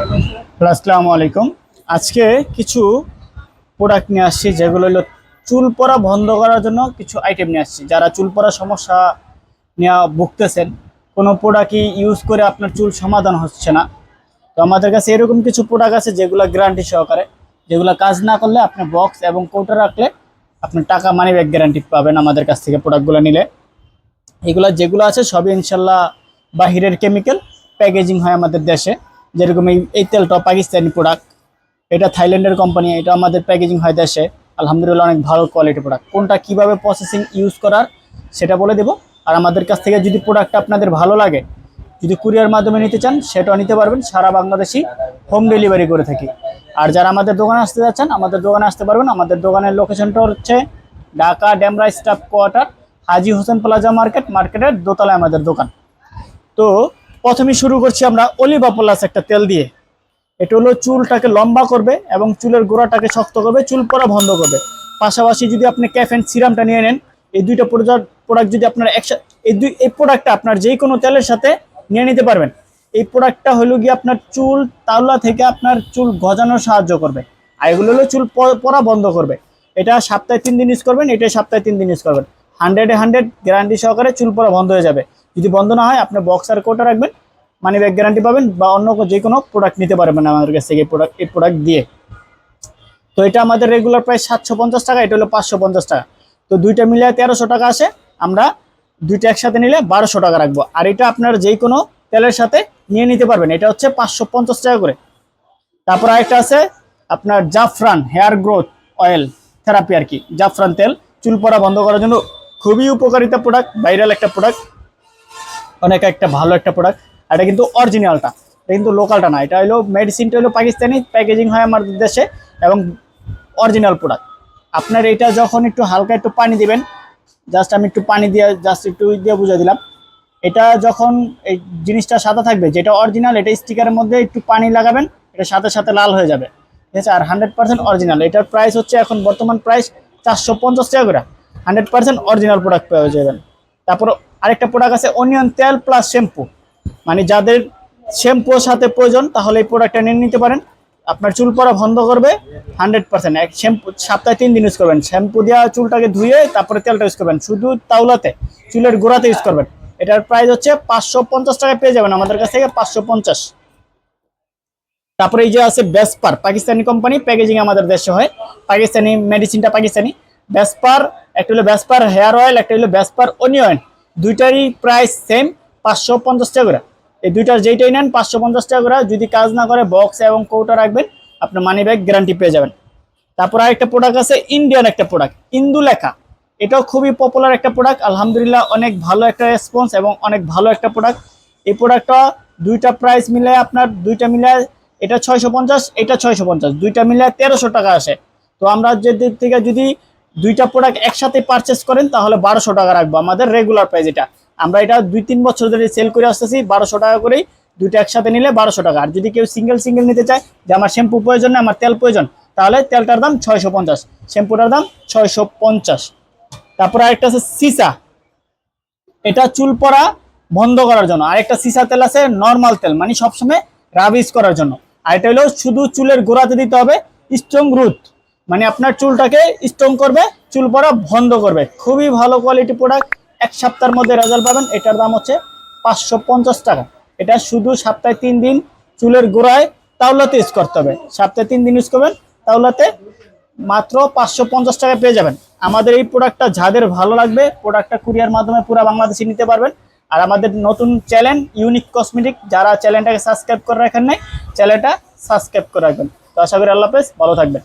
আসসালামু আলাইকুম। আজকে কিছু প্রোডাক্ট নিয়ে আসছি, যেগুলো হলো চুল পড়া বন্ধ করার জন্য কিছু আইটেম নিয়ে আসছি। যারা চুল পড়া সমস্যা নিয়ে ভুগতেছেন, কোনো প্রোডাক্টই ইউজ করে আপনার চুল সমাধান হচ্ছে না। তো আমাদের কাছে এরকম কিছু প্রোডাক্ট আছে, যেগুলো গ্যারান্টি সহকারে, যেগুলো কাজ না করলে আপনি বক্স এবং কৌটা রাখলে আপনার টাকা মানি ব্যাক গ্যারান্টি পাবেন আমাদের কাছ থেকে প্রোডাক্টগুলো নিলে। এগুলা যেগুলো আছে, সবই ইনশাল্লাহ বাহিরের কেমিক্যাল প্যাকেজিং হয় আমাদের দেশে। যেরকম এই এই তেলটা পাকিস্তানি প্রোডাক্ট এটা থাইল্যান্ডের কোম্পানি এটা আমাদের প্যাকেজিং হয় দেশে। আলহামদুলিল্লাহ অনেক ভালো কোয়ালিটি প্রোডাক্ট কোনটা কীভাবে প্রসেসিং ইউজ করার, সেটা বলে দেব। আর আমাদের কাছ থেকে যদি প্রোডাক্টটা আপনাদের ভালো লাগে, যদি কুরিয়ার মাধ্যমে নিতে চান, সেটাও নিতে পারবেন। সারা বাংলাদেশি হোম ডেলিভারি করে থাকি। আর যারা আমাদের দোকানে আসতে যাচ্ছেন, আমাদের দোকানে আসতে পারবেন। আমাদের দোকানের লোকেশনটা হচ্ছে Dhaka Demra staff quarter, Haji Hossain plaza market, মার্কেটের দোতলায় আমাদের দোকান। তো প্রথমে শুরু করছি আমরা অলিভা প্লাস একটা তেল দিয়ে। এটা হলো চুলটাকে লম্বা করবে এবং চুলের গোড়াটাকে শক্ত করবে, চুল পরা বন্ধ করবে। পাশাপাশি যদি আপনি ক্যাফেন সিরামটা নিয়ে নেন, এই দুইটা প্রোডাক্ট যদি আপনার একসাথে এই দুই, এই প্রোডাক্টটা আপনার যে কোনো তেলের সাথে নিয়ে নিতে পারবেন। এই প্রোডাক্টটা হলো গিয়ে আপনার চুল তাওলা থেকে আপনার চুল গজানোর সাহায্য করবে। আর এগুলো হলো চুল প- পড়া বন্ধ করবে। এটা সপ্তাহে তিন দিন ইউজ করবেন এটা সপ্তাহে তিন দিন ইউজ করবেন। হান্ড্রেডে হান্ড্রেড গ্যারান্টি সহকারে চুল পরা বন্ধ হয়ে যাবে। যদি বন্ধ না হয় আপনি বক্সার কোটা রাখবেন মানি ব্যাগ গ্যারান্টি পাবেন বা অন্য যে কোনো প্রোডাক্ট নিতে পারবেন আমাদের কাছ থেকে এই প্রোডাক্ট এই প্রোডাক্ট দিয়ে। তো এটা আমাদের রেগুলার প্রাইস সাতশো পঞ্চাশ টাকা, এটা হলো পাঁচশো পঞ্চাশ টাকা। তো দুইটা মিলিয়ে তেরোশো টাকা আসে, আমরা দুইটা একসাথে নিলে বারোশো টাকা রাখব। আর এটা আপনার যে কোনো তেলের সাথে নিয়ে নিতে পারবেন, এটা হচ্ছে পাঁচশো পঞ্চাশ টাকা করে। তারপর আরেকটা আছে, আপনার Zafran hair growth oil therapy আর কি, জাফরান তেল। চুল পড়া বন্ধ করার জন্য খুবই উপকারিতা প্রোডাক্ট ভাইরাল একটা প্রোডাক্ট অনেক একটা ভালো একটা প্রোডাক্ট এটা কিন্তু অরিজিনালটা এটা কিন্তু লোকালটা না, এটা হলো মেডিসিনটা হলো পাকিস্তানি প্যাকেজিং হয় আমাদের দেশে এবং অরিজিনাল প্রোডাক্ট আপনার এটা যখন একটু হালকা একটু পানি দিবেন জাস্ট আমি একটু পানি দিয়ে জাস্ট একটু দিয়ে বুঝে দিলাম। এটা যখন এই জিনিসটা সাদা থাকবে, যেটা অরিজিনাল এটা স্টিকারের মধ্যে একটু পানি লাগাবেন, এটা সাথে সাথে লাল হয়ে যাবে। ঠিক আছে? আর হান্ড্রেড পার্সেন্ট অরিজিনাল এটার প্রাইস হচ্ছে এখন বর্তমান প্রাইস চারশো পঞ্চাশ টাকা করে। হান্ড্রেড পার্সেন্ট অরিজিনাল প্রোডাক্ট পেয়ে যাবেন। তারপর আরেকটা প্রোডাক্ট আছে অনিয়ন তেল প্লাস শ্যাম্পু মানে যাদের শ্যাম্পুর সাথে প্রয়োজন, তাহলে এই প্রোডাক্টটা নিয়ে নিতে পারেন। আপনার চুল পড়া বন্ধ করবে হান্ড্রেড পার্সেন্ট এক শ্যাম্পু সপ্তাহে তিন দিন ইউজ করবেন। শ্যাম্পু দেওয়া চুলটাকে ধুয়ে তারপরে তেলটা ইউজ করবেন। শুধু তাওলাতে, চুলের গোড়াতে ইউজ করবেন। এটার প্রাইস হচ্ছে পাঁচশো পঞ্চাশ টাকায় পেয়ে যাবেন আমাদের কাছ থেকে পাঁচশো পঞ্চাশ। তারপরে এই যে আছে বেসপার পাকিস্তানি কোম্পানি প্যাকেজিং আমাদের দেশে হয়। পাকিস্তানি মেডিসিনটা পাকিস্তানি। বেসপার একটা হলো বেসপার হেয়ার অয়েল একটা হলো বেসপার অনিয়ন দুইটারই প্রাইস সেম পাঁচশো পঞ্চাশ টাকা করে। এই দুইটার যেইটাই নেন, পাঁচশো পঞ্চাশ টাকা করে। যদি কাজ না করে বক্স এবং কৌটা রাখবেন, আপনার মানি ব্যাগ গ্যারান্টি পেয়ে যাবেন। তারপর আরেকটা প্রোডাক্ট আছে ইন্ডিয়ান একটা প্রোডাক্ট ইন্দু লেখা এটাও খুবই পপুলার একটা প্রোডাক্ট আলহামদুলিল্লাহ অনেক ভালো একটা রেসপন্স এবং অনেক ভালো একটা প্রোডাক্ট এই প্রোডাক্টটা দুইটা প্রাইস মিলে আপনার, দুইটা মিলে এটা ছয়শো পঞ্চাশ, এটা ছয়শো পঞ্চাশ, দুইটা মিলে তেরোশো টাকা আসে। তো আমরা যে দিক থেকে যদি দুইটা প্রোডাক্ট একসাথে পারচেস করেন, তাহলে বারোশো টাকা রাখব। আমাদের রেগুলার প্রাইস এটা। আমরা এটা দুই তিন বছর ধরে সেল করে আসতেছি, বারোশো টাকা করেই দুইটা একসাথে নিলে বারোশো টাকা। আর যদি কেউ সিঙ্গেল সিঙ্গেল নিতে চায়, যে আমার শ্যাম্পু প্রয়োজন, আমার তেল প্রয়োজন, তাহলে তেলটার দাম ছয়শো পঞ্চাশ। শ্যাম্পুটার দাম ছয়শো পঞ্চাশ। তারপরে আরেকটা আছে সিসা এটা চুল পড়া বন্ধ করার জন্য। আরেকটা সিসা তেল আছে নর্মাল তেল মানে সবসময় রাবিস করার জন্য। আর এটা হলো শুধু চুলের গোড়াতে দিতে হবে স্ট্রং রুট মানে আপনার চুলটাকে স্ট্রং করবে, চুল পড়া বন্ধ করবে। খুবই ভালো কোয়ালিটি প্রোডাক্ট এক সপ্তাহের মধ্যে রেজাল্ট পাবেন। এটার দাম হচ্ছে পাঁচশো পঞ্চাশ টাকা। এটা শুধু সপ্তাহে তিন দিন চুলের গোড়ায় তাওলাতে ইউজ করতে হবে। সপ্তাহে তিন দিন ইউজ করবেন, তাওলাতে মাত্র পাঁচশো পঞ্চাশ টাকা পেয়ে যাবেন। আমাদের এই প্রোডাক্টটা যাদের ভালো লাগবে প্রোডাক্টটা কুরিয়ার মাধ্যমে পুরো বাংলাদেশে নিতে পারবেন। আর আমাদের নতুন চ্যানেল ইউনিক কসমেটিক যারা চ্যানেলটাকে সাবস্ক্রাইব করে রাখেন নাই চ্যানেলটা সাবস্ক্রাইব করে রাখবেন। তো আশা করি আল্লাহ হাফেজ, ভালো থাকবেন।